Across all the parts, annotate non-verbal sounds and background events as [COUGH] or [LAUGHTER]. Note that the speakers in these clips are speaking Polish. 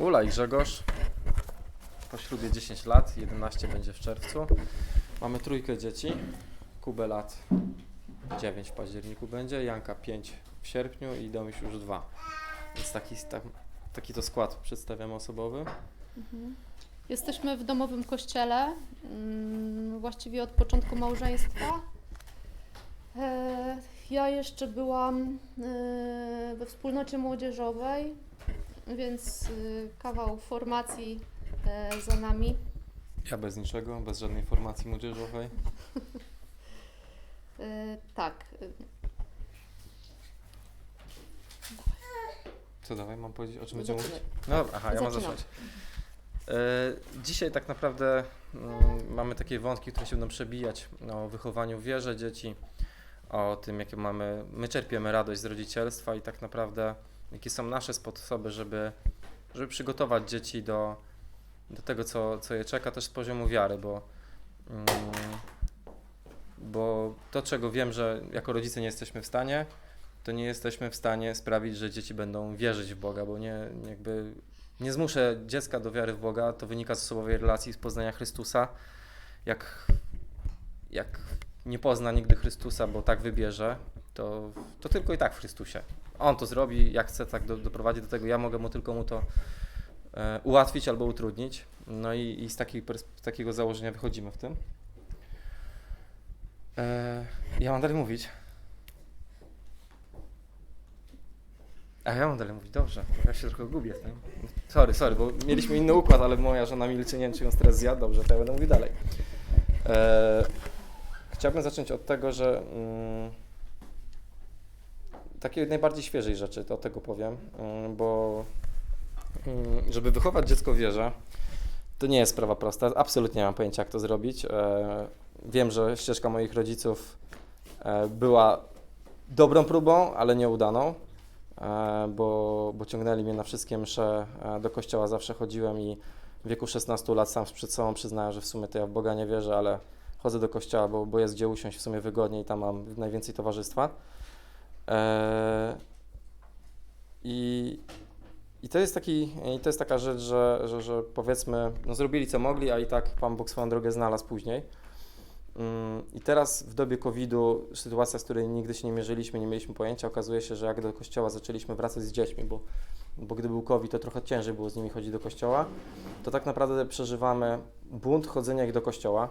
Ula i Grzegorz. Po ślubie 10 lat, 11 będzie w czerwcu. Mamy trójkę dzieci. Kubę lat 9 w październiku będzie, Janka 5 w sierpniu i Domiś już 2. Więc taki, tak, taki to skład przedstawiamy osobowy. Jesteśmy w domowym kościele, mm, właściwie od początku małżeństwa. E, Ja jeszcze byłam e, we wspólnocie młodzieżowej, więc e, kawał formacji e, za nami. Ja bez niczego, bez żadnej formacji młodzieżowej. [LAUGHS] E, Tak, Co dawaj, mam powiedzieć, o czym będziemy mówić? zaczynaj. No dobra, aha, ja mam Zaczynam. zacząć. E, dzisiaj tak naprawdę mm, mamy takie wątki, które się będą przebijać o wychowaniu w wierze dzieci, o tym, jakie mamy, my czerpiemy radość z rodzicielstwa i tak naprawdę jakie są nasze sposoby, żeby, żeby przygotować dzieci do, do tego, co, co je czeka też z poziomu wiary, bo, mm, bo to, czego wiem, że jako rodzice nie jesteśmy w stanie, to nie jesteśmy w stanie sprawić, że dzieci będą wierzyć w Boga, bo nie, jakby nie zmuszę dziecka do wiary w Boga, to wynika z osobowej relacji, z poznania Chrystusa. Jak, jak nie pozna nigdy Chrystusa, bo tak wybierze, to, to tylko i tak w Chrystusie. On to zrobi, jak chce tak do, doprowadzi do tego, ja mogę mu tylko mu to e, ułatwić albo utrudnić. No i, i z, takiej, z takiego założenia wychodzimy w tym. E, ja mam dalej mówić. A ja mam dalej mówić, dobrze. Ja się trochę gubię. Nie? Sorry, sorry, bo mieliśmy inny układ, ale moja żona milczy, nie wiem, czy ją teraz zjadł, dobrze, to ja będę mówił dalej. E, chciałbym zacząć od tego, że mm, takiej najbardziej świeżej rzeczy, to tego powiem, mm, bo mm, żeby wychować dziecko w wierze, to nie jest sprawa prosta. Absolutnie nie mam pojęcia, jak to zrobić. E, wiem, że ścieżka moich rodziców e, była dobrą próbą, ale nieudaną e, bo, bo ciągnęli mnie na wszystkie msze. Do kościoła zawsze chodziłem i w wieku 16 lat sam przed sobą przyznałem, że w sumie to ja w Boga nie wierzę, ale chodzę do kościoła, bo, bo jest gdzie usiąść w sumie wygodniej tam mam najwięcej towarzystwa. E, I, i to jest taki, i to jest taka rzecz, że, że, że powiedzmy, no zrobili co mogli, a i tak Pan Bóg swoją drogę znalazł później. Mm, I teraz w dobie COVID-u, sytuacja, z której nigdy się nie mierzyliśmy, nie mieliśmy pojęcia, okazuje się, że jak do kościoła zaczęliśmy wracać z dziećmi, bo, bo gdy był COVID, to trochę ciężej było z nimi chodzić do kościoła, to tak naprawdę przeżywamy bunt chodzenia ich do kościoła.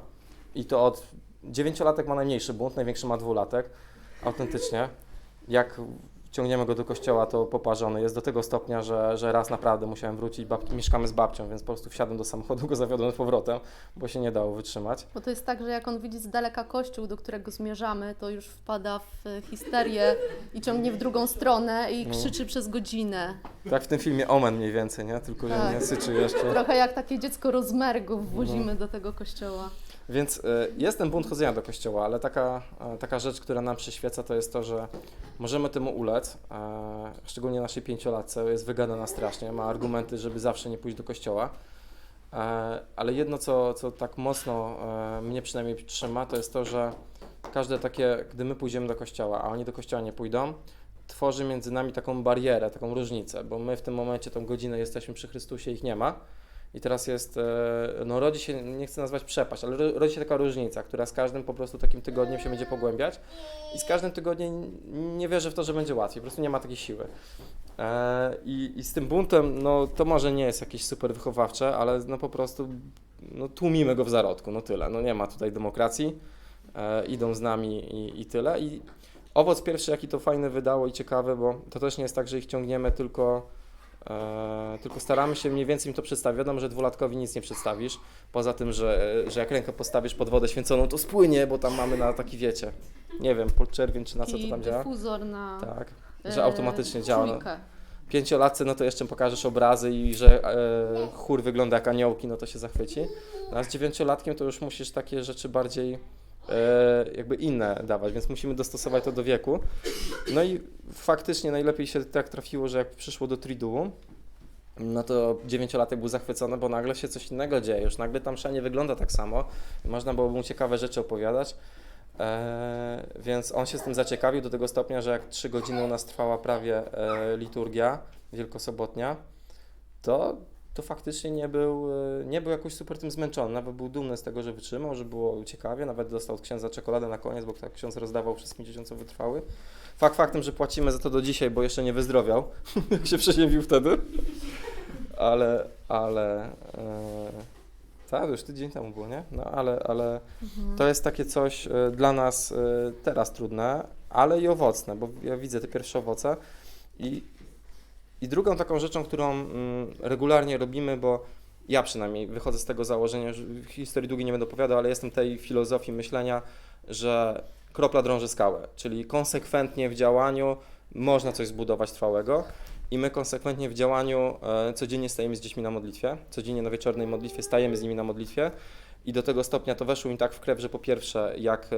I to od dziewięciolatek ma najmniejszy bunt, największy ma dwulatek, autentycznie. Jak ciągniemy go do kościoła, to poparzony jest do tego stopnia, że, że raz naprawdę musiałem wrócić, babki, mieszkamy z babcią, więc po prostu wsiadłem do samochodu, go zawiodłem z powrotem, bo się nie dało wytrzymać. Bo to jest tak, że jak on widzi z daleka kościół, do którego zmierzamy, to już wpada w histerię i ciągnie w drugą stronę i No. krzyczy przez godzinę. Tak w tym filmie Omen mniej więcej, nie? Tylko, że Tak. nie syczy jeszcze. Trochę jak takie dziecko rozmergów No. wwozimy do tego kościoła. Więc y, jest ten bunt chodzenia do kościoła, ale taka, e, taka rzecz, która nam przyświeca, to jest to, że możemy temu ulec, e, szczególnie naszej pięciolatce, jest wygadana strasznie, ma argumenty, żeby zawsze nie pójść do kościoła. E, ale jedno, co, co tak mocno e, mnie przynajmniej trzyma, to jest to, że każde takie, gdy my pójdziemy do kościoła, a oni do kościoła nie pójdą, tworzy między nami taką barierę, taką różnicę, bo my w tym momencie tą godzinę jesteśmy przy Chrystusie, ich nie ma. I teraz jest, e, no rodzi się, nie chcę nazwać przepaść, ale ro- rodzi się taka różnica, która z każdym po prostu takim tygodniem się będzie pogłębiać i z każdym tygodniem nie wierzę w to, że będzie łatwiej, po prostu nie ma takiej siły. E, i, I z tym buntem, no to może nie jest jakieś super wychowawcze, ale no po prostu no, tłumimy go w zarodku, no tyle, no nie ma tutaj demokracji, e, idą z nami i, i tyle. I owoc pierwszy, jaki to fajny wydało i ciekawy, bo to też nie jest tak, że ich ciągniemy tylko E, tylko staramy się mniej więcej im to przedstawić. Wiadomo, że dwulatkowi nic nie przedstawisz, poza tym, że, że jak rękę postawisz pod wodę święconą, to spłynie, bo tam mamy na taki, wiecie, nie wiem, podczerwień czy na co to tam działa. dyfuzor na Tak, e, że automatycznie działa. No, czujkę. pięciolatce, no to jeszcze pokażesz obrazy i że e, chór wygląda jak aniołki, no to się zachwyci. No, a z dziewięciolatkiem to już musisz takie rzeczy bardziej e, jakby inne dawać, więc musimy dostosować to do wieku. No i faktycznie najlepiej się tak trafiło, że jak przyszło do Triduum, no to dziewięciolatek był zachwycony, bo nagle się coś innego dzieje, już nagle tam msza nie wygląda tak samo, można było mu ciekawe rzeczy opowiadać. E, więc on się z tym zaciekawił do tego stopnia, że jak trzy godziny u nas trwała prawie e, liturgia wielkosobotnia, to to faktycznie nie był, e, nie był jakoś super tym zmęczony. Nawet był dumny z tego, że wytrzymał, że było ciekawie. Nawet dostał od księdza czekoladę na koniec, bo tak ksiądz rozdawał przez miesiące wytrwały. Fakt faktem, że płacimy za to do dzisiaj, bo jeszcze nie wyzdrowiał, [LAUGHS] jak się przeziębił wtedy. Ale, ale... E, tak, już tydzień temu było, nie? No ale, ale Mhm. to jest takie coś e, dla nas e, teraz trudne, ale i owocne, bo ja widzę te pierwsze owoce. I, i drugą taką rzeczą, którą mm, regularnie robimy, bo ja przynajmniej wychodzę z tego założenia, że historii długiej nie będę opowiadał, ale jestem tej filozofii myślenia, że kropla drąży skałę, czyli konsekwentnie w działaniu można coś zbudować trwałego. I my konsekwentnie w działaniu e, codziennie stajemy z dziećmi na modlitwie, codziennie na wieczornej modlitwie stajemy z nimi na modlitwie i do tego stopnia to weszło im tak w krew, że po pierwsze, jak e,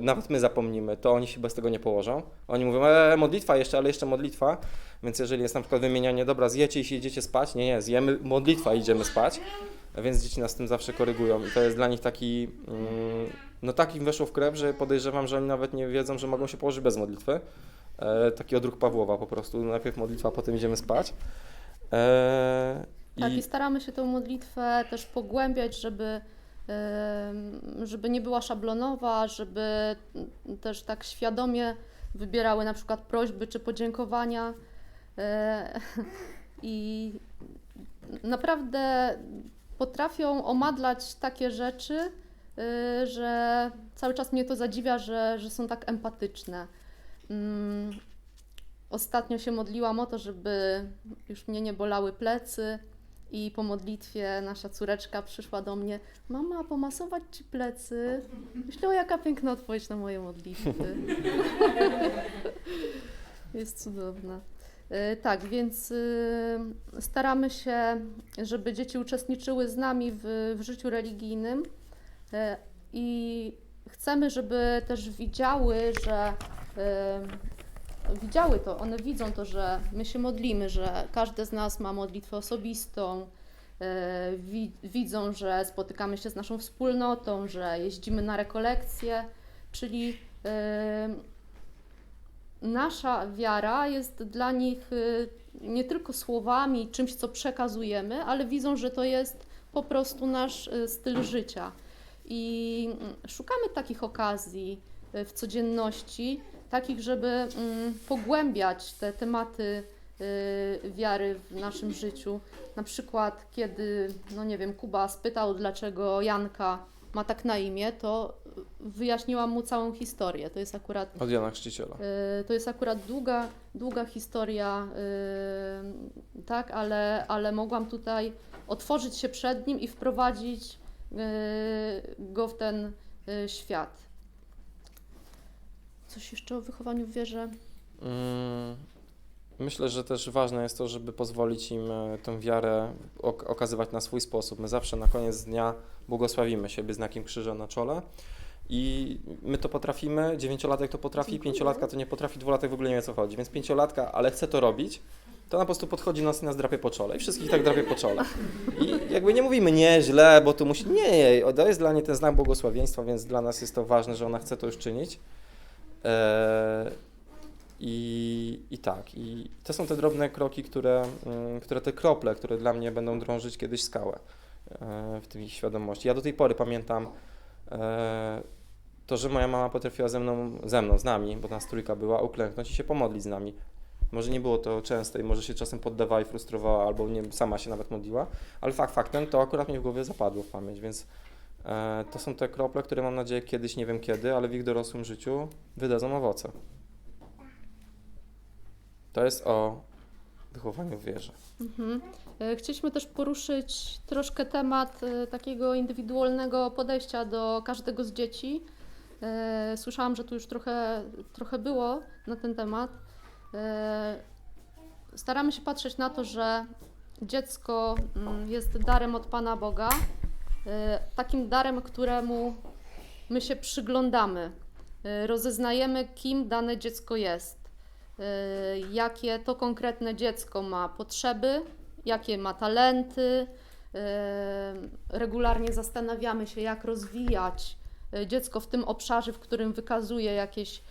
nawet my zapomnimy, to oni się bez tego nie położą. Oni mówią, e, modlitwa jeszcze, ale jeszcze modlitwa. Więc jeżeli jest na przykład wymienianie, dobra, zjecie i się idziecie spać, nie, nie, zjemy, modlitwa i idziemy spać. Więc dzieci nas tym zawsze korygują i to jest dla nich taki, mm, no tak im weszło w krew, że podejrzewam, że oni nawet nie wiedzą, że mogą się położyć bez modlitwy. E, taki odruch Pawłowa po prostu, najpierw modlitwa, potem idziemy spać. E, Tak, i- i staramy się tę modlitwę też pogłębiać, żeby, żeby nie była szablonowa, żeby też tak świadomie wybierały na przykład prośby czy podziękowania. E, I naprawdę potrafią omadlać takie rzeczy, y, że cały czas mnie to zadziwia, że, że są tak empatyczne. Mm, Ostatnio się modliłam o to, żeby już mnie nie bolały plecy i po modlitwie nasza córeczka przyszła do mnie Mama, pomasować Ci plecy? Myślę, o jaka piękna odpowiedź na moje modlitwy. [LAUGHS] Jest cudowna. Y, Tak, więc y, staramy się, żeby dzieci uczestniczyły z nami w, w życiu religijnym y, i chcemy, żeby też widziały, że widziały to, one widzą to, że my się modlimy, że każdy z nas ma modlitwę osobistą, wi- widzą, że spotykamy się z naszą wspólnotą, że jeździmy na rekolekcje, czyli y, nasza wiara jest dla nich y, nie tylko słowami, czymś, co przekazujemy, ale widzą, że to jest po prostu nasz styl życia. I mm, szukamy takich okazji w codzienności, takich, żeby mm, pogłębiać te tematy y, wiary w naszym życiu. Na przykład, kiedy, no nie wiem, Kuba spytał, dlaczego Janka ma tak na imię, to wyjaśniłam mu całą historię. To jest akurat Od Jana Chrzciciela. Y, To jest akurat długa, długa historia, y, tak, ale, ale mogłam tutaj otworzyć się przed nim i wprowadzić y, go w ten świat. Coś jeszcze o wychowaniu w wierze? Mm, Myślę, że też ważne jest to, żeby pozwolić im e, tę wiarę ok- okazywać na swój sposób. My zawsze na koniec dnia błogosławimy siebie znakiem krzyża na czole. I my to potrafimy, dziewięciolatek to potrafi, Dziękuję. pięciolatka to nie potrafi, dwulatek w ogóle nie wie o co chodzi. Więc pięciolatka, ale chce to robić, to ona po prostu podchodzi do nas i nas drapie po czole. I wszystkich tak drapie po czole. I jakby nie mówimy nie, źle, bo tu musi. Nie, nie, to jest dla niej ten znak błogosławieństwa, więc dla nas jest to ważne, że ona chce to już czynić. Eee, i, I tak, i to są te drobne kroki, które, mm, które te krople, które dla mnie będą drążyć kiedyś skałę e, w tej ich świadomości. Ja do tej pory pamiętam e, to, że moja mama potrafiła ze mną, ze mną, z nami, bo nas trójka była, uklęknąć i się pomodlić z nami. Może nie było to częste i może się czasem poddawała i frustrowała, albo nie, sama się nawet modliła, ale fakt faktem to akurat mi w głowie zapadło w pamięć, więc e, to są te krople, które mam nadzieję kiedyś, nie wiem kiedy, ale w ich dorosłym życiu wydadzą owoce. To jest o wychowaniu w wierze. Mhm. E, Chcieliśmy też poruszyć troszkę temat e, takiego indywidualnego podejścia do każdego z dzieci. E, Słyszałam, że tu już trochę, trochę było na ten temat. E, Staramy się patrzeć na to, że dziecko mm, jest darem od Pana Boga, e, takim darem, któremu my się przyglądamy, e, rozeznajemy, kim dane dziecko jest y, jakie to konkretne dziecko ma potrzeby, jakie ma talenty. Regularnie zastanawiamy się, jak rozwijać dziecko w tym obszarze, w którym wykazuje jakieś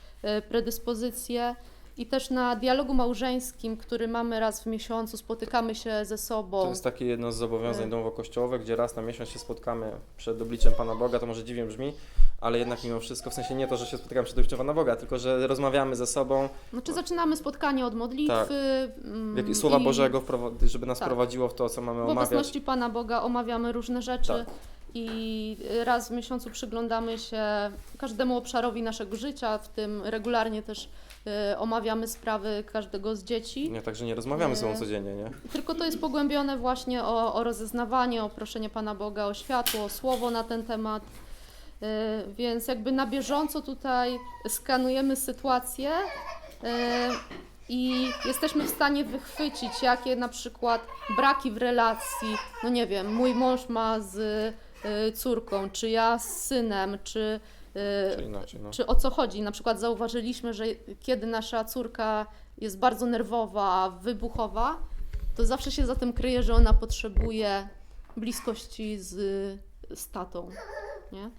predyspozycje. I też na dialogu małżeńskim, który mamy raz w miesiącu, spotykamy się ze sobą. To jest takie jedno z zobowiązań E. domowo-kościołowych, gdzie raz na miesiąc się spotkamy przed obliczem Pana Boga, to może dziwnie brzmi, ale jednak mimo wszystko, w sensie nie to, że się spotykamy przed obliczem Pana Boga, tylko że rozmawiamy ze sobą, Znaczy zaczynamy spotkanie od modlitwy. Tak. mm, słowa i Bożego, żeby nas Tak. prowadziło w to, co mamy W omawiać. obecności Pana Boga omawiamy różne rzeczy Tak. i raz w miesiącu przyglądamy się każdemu obszarowi naszego życia, w tym regularnie też omawiamy sprawy każdego z dzieci. Nie, także nie rozmawiamy ze sobą E. codziennie, nie? Tylko to jest pogłębione właśnie o, o rozeznawanie, o proszenie Pana Boga o światło, o słowo na ten temat. Y, Więc jakby na bieżąco tutaj skanujemy sytuację y, i jesteśmy w stanie wychwycić, jakie na przykład braki w relacji, no nie wiem, mój mąż ma z y, córką, czy ja z synem, czy y, Czy inaczej, no. czy o co chodzi? Na przykład zauważyliśmy, że kiedy nasza córka jest bardzo nerwowa, wybuchowa, to zawsze się za tym kryje, że ona potrzebuje bliskości z, z tatą. Nie?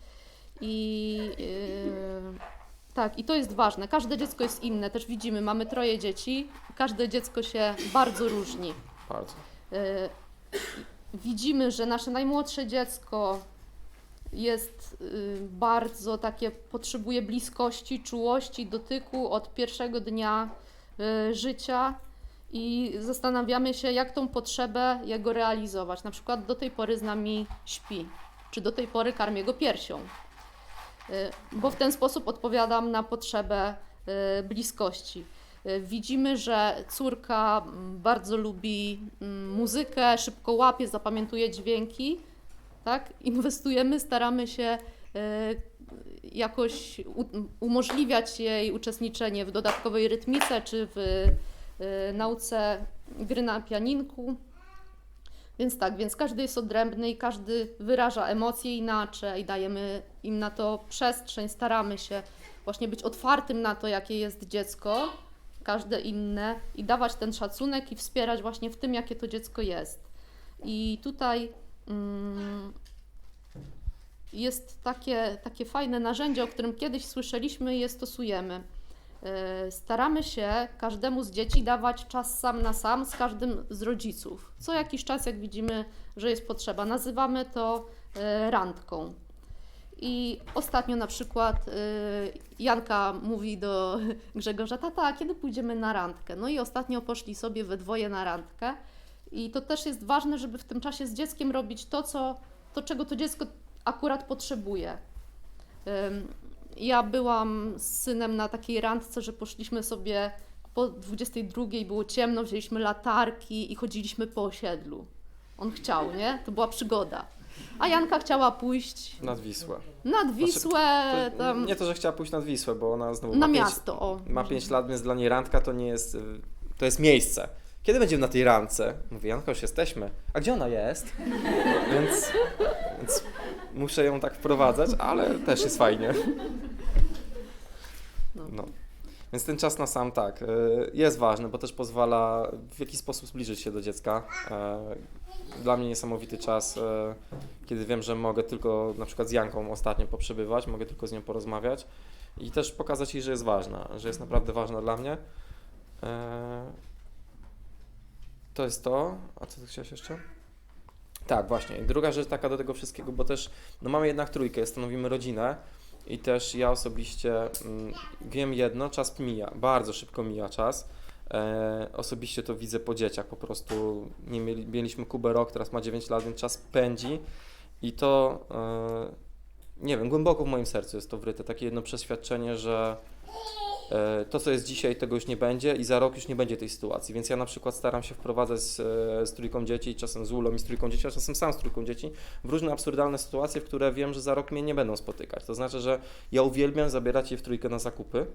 I yy, tak, i to jest ważne. Każde dziecko jest inne. Też widzimy, mamy troje dzieci, każde dziecko się bardzo różni. Bardzo. E, Widzimy, że nasze najmłodsze dziecko jest y, bardzo takie, potrzebuje bliskości, czułości, dotyku od pierwszego dnia y, życia i zastanawiamy się, jak tą potrzebę jego realizować. Na przykład do tej pory z nami śpi, czy do tej pory karmię go piersią, Y, bo w ten sposób odpowiadam na potrzebę bliskości. Widzimy, że córka mm, bardzo lubi mm, muzykę, szybko łapie, zapamiętuje dźwięki. Tak? Inwestujemy, staramy się y, jakoś umożliwiać jej uczestniczenie w dodatkowej rytmice czy w y, nauce gry na pianinku. Więc tak, więc każdy jest odrębny i każdy wyraża emocje inaczej, dajemy im na to przestrzeń, staramy się właśnie być otwartym na to, jakie jest dziecko, każde inne i dawać ten szacunek i wspierać właśnie w tym, jakie to dziecko jest. I tutaj jest takie, takie fajne narzędzie, o którym kiedyś słyszeliśmy i je stosujemy. E, Staramy się każdemu z dzieci dawać czas sam na sam z każdym z rodziców. Co jakiś czas, jak widzimy, że jest potrzeba. Nazywamy to e, randką. I ostatnio na przykład y, Janka mówi do Grzegorza, tata, kiedy pójdziemy na randkę? No i ostatnio poszli sobie we dwoje na randkę. I to też jest ważne, żeby w tym czasie z dzieckiem robić to, co, to czego to dziecko akurat potrzebuje. Ja byłam z synem na takiej randce, że poszliśmy sobie po 22 było ciemno, wzięliśmy latarki i chodziliśmy po osiedlu. On chciał, nie? To była przygoda. A Janka chciała pójść Nad Wisłę. nad Wisłę, To, tam Nie to, że chciała pójść nad Wisłę, bo ona znowu na ma pięć, miasto. O. ma 5 lat, więc dla niej randka to nie jest, y, to jest miejsce. Kiedy będziemy na tej randce? Mówię, Janka, już jesteśmy. A gdzie ona jest? więc, więc muszę ją tak wprowadzać, ale też jest fajnie. No. No. Więc ten czas na sam tak, y, jest ważny, bo też pozwala w jakiś sposób zbliżyć się do dziecka. Y, Dla mnie niesamowity czas, y, kiedy wiem, że mogę tylko na przykład z Janką ostatnio poprzebywać, mogę tylko z nią porozmawiać i też pokazać jej, że jest ważna, że jest naprawdę ważna dla mnie. To jest to. A co ty chciałeś jeszcze? Tak, właśnie. I druga rzecz taka do tego wszystkiego, bo też no mamy jednak trójkę, stanowimy rodzinę i też ja osobiście mm, wiem jedno, czas mija, bardzo szybko mija czas. E, osobiście to widzę po dzieciach, po prostu nie mieli, mieliśmy Kubę rok, teraz ma 9 lat, więc czas pędzi i to e, nie wiem, głęboko w moim sercu jest to wryte, takie jedno przeświadczenie, że to, co jest dzisiaj, tego już nie będzie i za rok już nie będzie tej sytuacji. Więc ja na przykład staram się wprowadzać z, e, z trójką dzieci, czasem z Ulą i z trójką dzieci, a czasem sam z trójką dzieci, w różne absurdalne sytuacje, w które wiem, że za rok mnie nie będą spotykać. To znaczy, że ja uwielbiam zabierać je w trójkę na zakupy,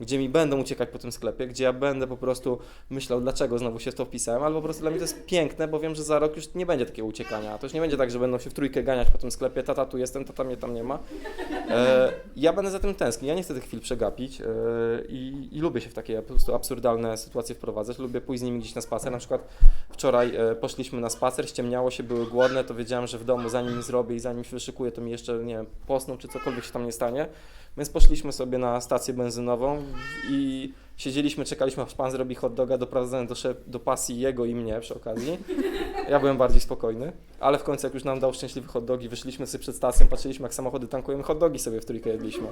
gdzie mi będą uciekać po tym sklepie, gdzie ja będę po prostu myślał, dlaczego znowu się w to wpisałem, albo po prostu dla mnie to jest piękne, bo wiem, że za rok już nie będzie takiego uciekania. To już nie będzie tak, że będą się w trójkę ganiać po tym sklepie, tata tu jestem, tata mnie tam nie ma. E, ja będę za tym tęsknił, ja nie chcę tych chwil przegapić e, i, i lubię się w takie po prostu absurdalne sytuacje wprowadzać. Lubię pójść z nimi gdzieś na spacer. Na przykład wczoraj e, poszliśmy na spacer, ściemniało się, były głodne, to wiedziałem, że w domu zanim zrobię i zanim się wyszykuję, to mi jeszcze, nie wiem, posną czy cokolwiek się tam nie stanie. Więc poszliśmy sobie na stację benzynową i siedzieliśmy, czekaliśmy, aż pan zrobi hot doga, doprowadzając do, do pasji jego i mnie przy okazji. Ja byłem bardziej spokojny, ale w końcu jak już nam dał szczęśliwy hot dogi, wyszliśmy sobie przed stacją, patrzyliśmy jak samochody tankują, hot dogi sobie w trójkę jedliśmy,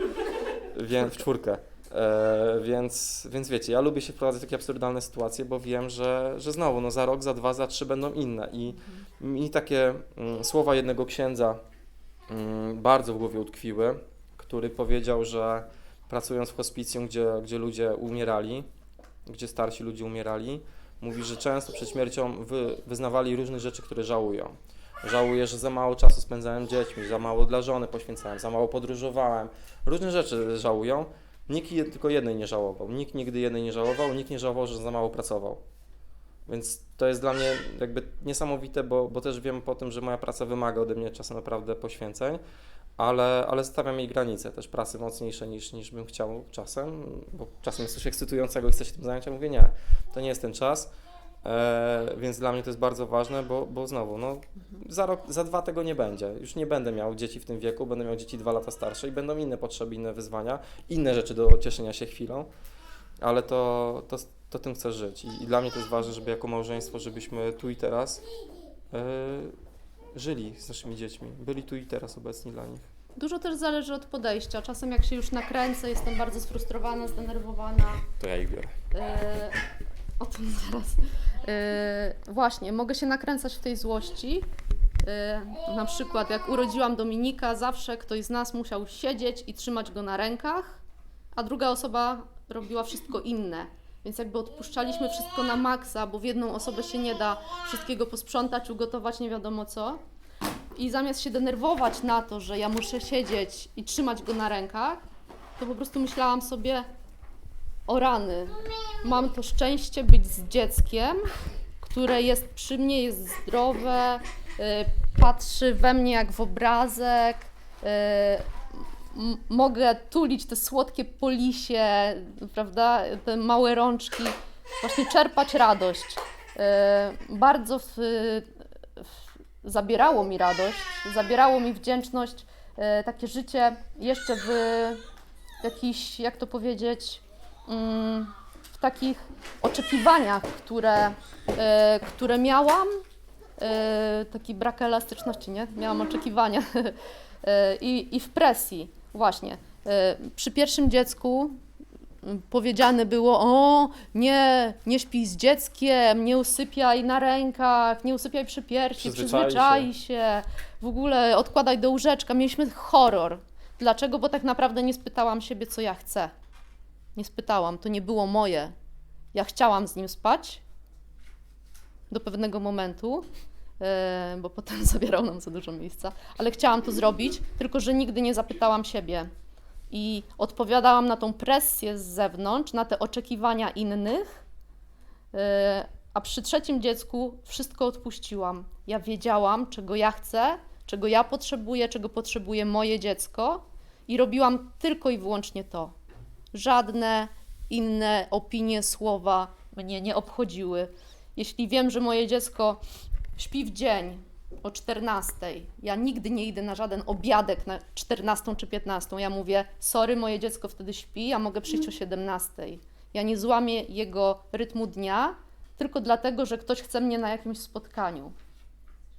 więc w czwórkę. E, więc, więc wiecie, ja lubię się wprowadzać w takie absurdalne sytuacje, bo wiem, że, że znowu, no za rok, za dwa, za trzy będą inne i mi takie mm, słowa jednego księdza mm, bardzo w głowie utkwiły, który powiedział, że pracując w hospicjum, gdzie, gdzie ludzie umierali, gdzie starsi ludzie umierali, mówi, że często przed śmiercią wy, wyznawali różne rzeczy, które żałują. Żałuję, że za mało czasu spędzałem dziećmi, za mało dla żony poświęcałem, za mało podróżowałem. Różne rzeczy żałują. Nikt tylko jednej nie żałował. Nikt nigdy jednej nie żałował, nikt nie żałował, że za mało pracował. Więc to jest dla mnie jakby niesamowite, bo, bo też wiem po tym, że moja praca wymaga ode mnie czasem naprawdę poświęceń, ale, ale stawiam jej granice też pracy mocniejsze niż, niż bym chciał czasem, bo czasem jest coś ekscytującego i chcę się tym zająć, a mówię nie, to nie jest ten czas. E, więc dla mnie to jest bardzo ważne, bo, bo znowu, no, za rok, za dwa tego nie będzie. Już nie będę miał dzieci w tym wieku, będę miał dzieci dwa lata starsze i będą inne potrzeby, inne wyzwania, inne rzeczy do cieszenia się chwilą, ale to, to, to tym chcę żyć. I, I dla mnie to jest ważne, żeby jako małżeństwo, żebyśmy tu i teraz e, żyli z naszymi dziećmi, byli tu i teraz obecni dla nich. Dużo też zależy od podejścia. Czasem jak się już nakręcę, jestem bardzo sfrustrowana, zdenerwowana. To ja ich biorę. E, o tym zaraz. E, właśnie, mogę się nakręcać w tej złości. E, na przykład jak urodziłam Dominika, zawsze ktoś z nas musiał siedzieć i trzymać go na rękach, a druga osoba robiła wszystko inne. Więc jakby odpuszczaliśmy wszystko na maksa, bo w jedną osobę się nie da wszystkiego posprzątać, ugotować, nie wiadomo co. I zamiast się denerwować na to, że ja muszę siedzieć i trzymać go na rękach, to po prostu myślałam sobie, o rany, mam to szczęście być z dzieckiem, które jest przy mnie, jest zdrowe, y, patrzy we mnie jak w obrazek. Mogę tulić te słodkie polisie, prawda, te małe rączki, właśnie czerpać radość. Y, bardzo w, w, zabierało mi radość, zabierało mi wdzięczność, y, takie życie jeszcze w jakiś, jak to powiedzieć, mm, w takich oczekiwaniach, które, e, które miałam, e, taki brak elastyczności, nie? Miałam oczekiwania [LAUGHS] E, i, i w presji, właśnie. E, Przy pierwszym dziecku mm, powiedziane było, o nie, nie śpij z dzieckiem, nie usypiaj na rękach, nie usypiaj przy piersi, Przyzwyczai przyzwyczai się, w ogóle odkładaj do łóżeczka. Mieliśmy horror. Dlaczego? Bo tak naprawdę nie spytałam siebie, co ja chcę. Nie spytałam, to nie było moje. Ja chciałam z nim spać do pewnego momentu, bo potem [LAUGHS] zabierał nam za dużo miejsca, ale chciałam to zrobić, tylko że nigdy nie zapytałam siebie. I odpowiadałam na tą presję z zewnątrz, na te oczekiwania innych, e, a przy trzecim dziecku wszystko odpuściłam. Ja wiedziałam, czego ja chcę, czego ja potrzebuję, czego potrzebuje moje dziecko i robiłam tylko i wyłącznie to. Żadne inne opinie, słowa mnie nie obchodziły. Jeśli wiem, że moje dziecko śpi w dzień o 14, ja nigdy nie idę na żaden obiadek na 14 czy 15. Ja mówię, sorry, moje dziecko wtedy śpi, ja mogę przyjść o 17. Ja nie złamię jego rytmu dnia, tylko dlatego, że ktoś chce mnie na jakimś spotkaniu.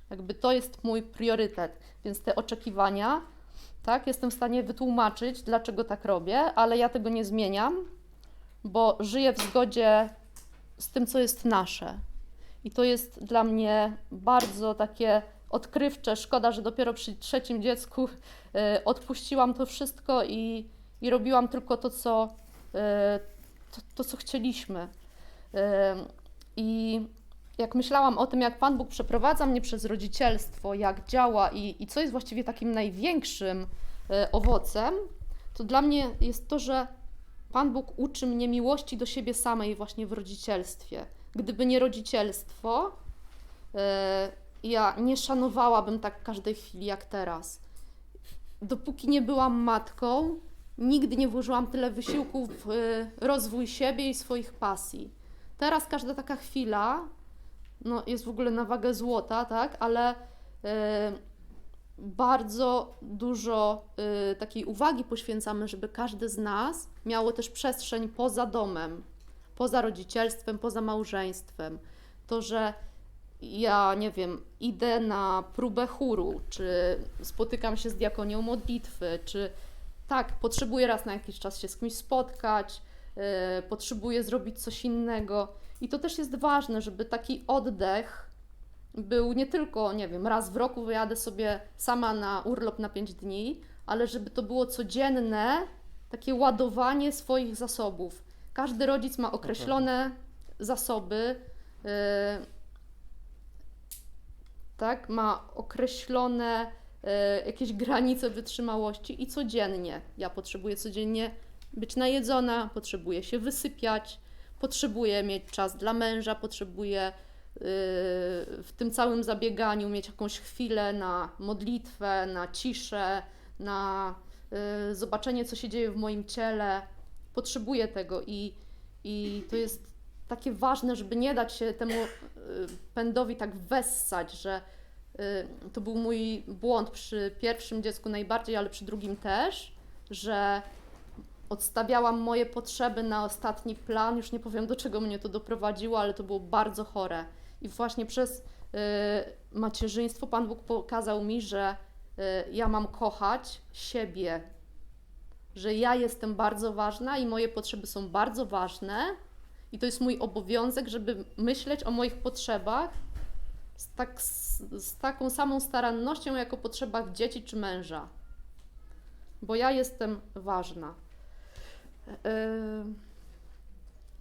Jakby to jest mój priorytet, więc te oczekiwania, tak, jestem w stanie wytłumaczyć, dlaczego tak robię, ale ja tego nie zmieniam, bo żyję w zgodzie z tym, co jest nasze. I to jest dla mnie bardzo takie odkrywcze. Szkoda, że dopiero przy trzecim dziecku e, odpuściłam to wszystko i, i robiłam tylko to, co, e, to, to, co chcieliśmy. E, I jak myślałam o tym, jak Pan Bóg przeprowadza mnie przez rodzicielstwo, jak działa i, i co jest właściwie takim największym owocem, to dla mnie jest to, że Pan Bóg uczy mnie miłości do siebie samej właśnie w rodzicielstwie. Gdyby nie rodzicielstwo, e, ja nie szanowałabym tak każdej chwili jak teraz. Dopóki nie byłam matką, nigdy nie włożyłam tyle wysiłku w e, rozwój siebie i swoich pasji. Teraz każda taka chwila no, jest w ogóle na wagę złota, tak? Ale e, bardzo dużo y, takiej uwagi poświęcamy, żeby każdy z nas miało też przestrzeń poza domem, poza rodzicielstwem, poza małżeństwem. To, że ja nie wiem, idę na próbę chóru, czy spotykam się z diakonią modlitwy, czy tak, potrzebuję raz na jakiś czas się z kimś spotkać, y, potrzebuję zrobić coś innego. I to też jest ważne, żeby taki oddech był nie tylko, nie wiem, raz w roku wyjadę sobie sama na urlop na 5 dni, ale żeby to było codzienne takie ładowanie swoich zasobów. Każdy rodzic ma określone zasoby, yy, tak, ma określone yy, jakieś granice wytrzymałości i codziennie. Ja potrzebuję codziennie być najedzona, potrzebuję się wysypiać, potrzebuję mieć czas dla męża, potrzebuję yy, w tym całym zabieganiu mieć jakąś chwilę na modlitwę, na ciszę, na yy, zobaczenie, co się dzieje w moim ciele. Potrzebuję tego i, i to jest takie ważne, żeby nie dać się temu yy, pędowi tak wessać, że yy, to był mój błąd przy pierwszym dziecku najbardziej, ale przy drugim też, że odstawiałam moje potrzeby na ostatni plan. Już nie powiem, do czego mnie to doprowadziło, ale to było bardzo chore. I właśnie przez y, macierzyństwo Pan Bóg pokazał mi, że y, ja mam kochać siebie, że ja jestem bardzo ważna i moje potrzeby są bardzo ważne. I to jest mój obowiązek, żeby myśleć o moich potrzebach z, tak, z, z taką samą starannością, jak o potrzebach dzieci czy męża. Bo ja jestem ważna. Yy,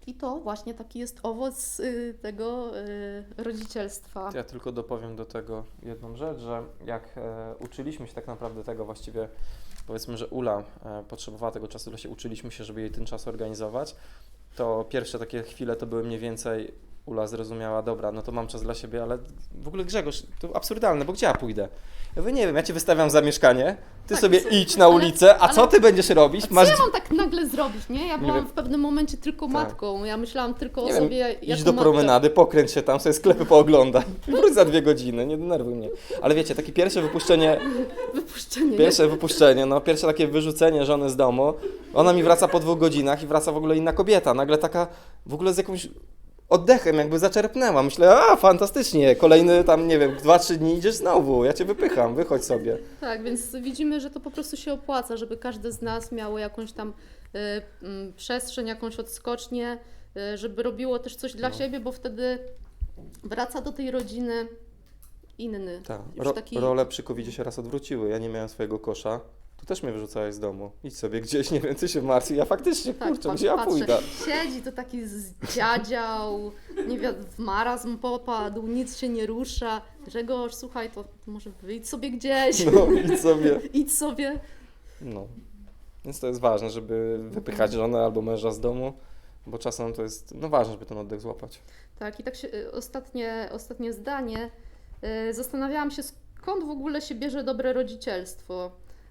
I to właśnie taki jest owoc y, tego y, rodzicielstwa. Ja tylko dopowiem do tego jedną rzecz, że jak e, uczyliśmy się tak naprawdę tego właściwie, powiedzmy, że Ula e, potrzebowała tego czasu, ile się uczyliśmy się, żeby jej ten czas organizować, to pierwsze takie chwile to były mniej więcej Ula zrozumiała, dobra, no to mam czas dla siebie, ale w ogóle Grzegorz, to absurdalne, bo gdzie ja pójdę? Ja mówię, nie wiem, ja cię wystawiam za mieszkanie, ty Tak, sobie co- idź na ale- ulicę, a ale- co ty będziesz robić? Co Masz ja mam tak nagle zrobić, nie? Ja byłam wiem. w pewnym momencie tylko Tak. matką. Ja myślałam tylko Nie o wiem, sobie Idź do matka. promenady, pokręć się tam, sobie sklepy pooglądaj. [LAUGHS] Wróć za dwie godziny, nie denerwuj mnie. Ale wiecie, takie pierwsze wypuszczenie, [LAUGHS] Wypuszczenie. pierwsze wypuszczenie, no pierwsze takie wyrzucenie żony z domu, ona mi wraca po dwóch godzinach i wraca w ogóle inna kobieta, nagle taka w ogóle z jakimś oddechem jakby zaczerpnęła. Myślę, a fantastycznie, kolejny tam, nie wiem, dwa, trzy dni idziesz znowu, ja cię wypycham, wychodź sobie. Tak, więc widzimy, że to po prostu się opłaca, żeby każdy z nas miało jakąś tam y, mm, przestrzeń, jakąś odskocznię, y, żeby robiło też coś dla No. siebie, bo wtedy wraca do tej rodziny inny. Tak, ro, taki- role przy covid się raz odwróciły, ja nie miałem swojego kosza. Tu też mnie wyrzucałeś z domu. Idź sobie gdzieś, nie wiem, ty się martwi. Ja faktycznie, Tak, kurczę, gdzie ja patrzę, pójdę? Siedzi to taki zdziadział, nie wiem, w marazm popadł, nic się nie rusza. Grzegorz, słuchaj, to może wyjdź sobie gdzieś, No, idź sobie. [LAUGHS] idź sobie. No. Więc to jest ważne, żeby wypychać żonę albo męża z domu, bo czasem to jest, no ważne, żeby ten oddech złapać. Tak, i tak się, y, ostatnie, ostatnie zdanie. Y, Zastanawiałam się, skąd w ogóle się bierze dobre rodzicielstwo.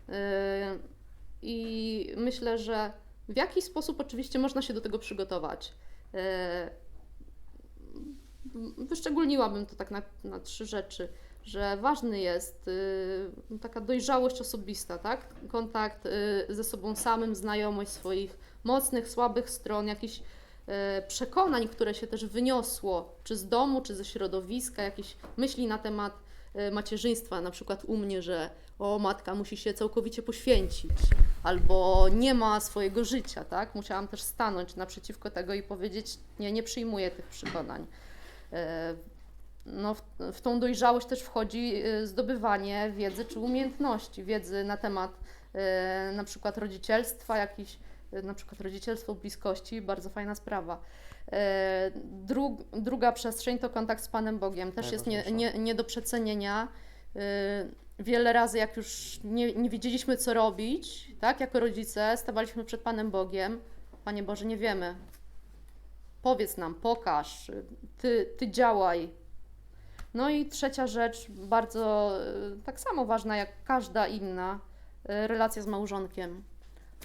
Y, I myślę, że w jaki sposób oczywiście można się do tego przygotować. Y, Wyszczególniłabym to tak na, na trzy rzeczy, że ważny jest y, taka dojrzałość osobista, tak? Kontakt ze sobą samym, znajomość swoich mocnych, słabych stron, jakiś przekonań, które się też wyniosło, czy z domu, czy ze środowiska, jakieś myśli na temat macierzyństwa, na przykład u mnie, że o, matka musi się całkowicie poświęcić, albo nie ma swojego życia, tak? Musiałam też stanąć naprzeciwko tego i powiedzieć, nie, nie przyjmuję tych przekonań. E, No, w, w tą dojrzałość też wchodzi e, zdobywanie wiedzy czy umiejętności, wiedzy na temat na przykład rodzicielstwa, jakichś na przykład rodzicielstwo bliskości, bardzo fajna sprawa. E, Dru, druga przestrzeń to kontakt z Panem Bogiem, też jest nie, nie, nie do przecenienia. E, Wiele razy, jak już nie, nie wiedzieliśmy, co robić, tak, jako rodzice, stawaliśmy przed Panem Bogiem. Panie Boże, nie wiemy. Powiedz nam, pokaż, ty, ty działaj. No i trzecia rzecz, bardzo e, tak samo ważna jak każda inna, relacja z małżonkiem.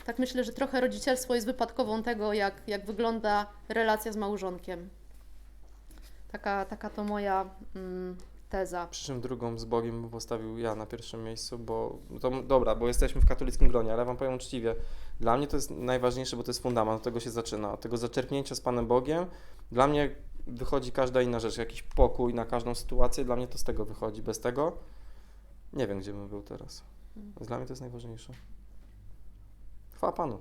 Tak myślę, że trochę rodzicielstwo jest wypadkową tego, jak, jak wygląda relacja z małżonkiem. Taka, taka to moja mm, teza. Przy czym drugą z Bogiem postawił ja na pierwszym miejscu, bo to dobra, bo jesteśmy w katolickim gronie, ale wam powiem uczciwie, dla mnie to jest najważniejsze, bo to jest fundament, od tego się zaczyna, od tego zaczerpnięcia z Panem Bogiem. Dla mnie wychodzi każda inna rzecz, jakiś pokój na każdą sytuację, dla mnie to z tego wychodzi. Bez tego nie wiem, gdzie bym był teraz. Więc dla mnie to jest najważniejsze. Fala pra não.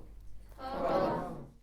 Fala.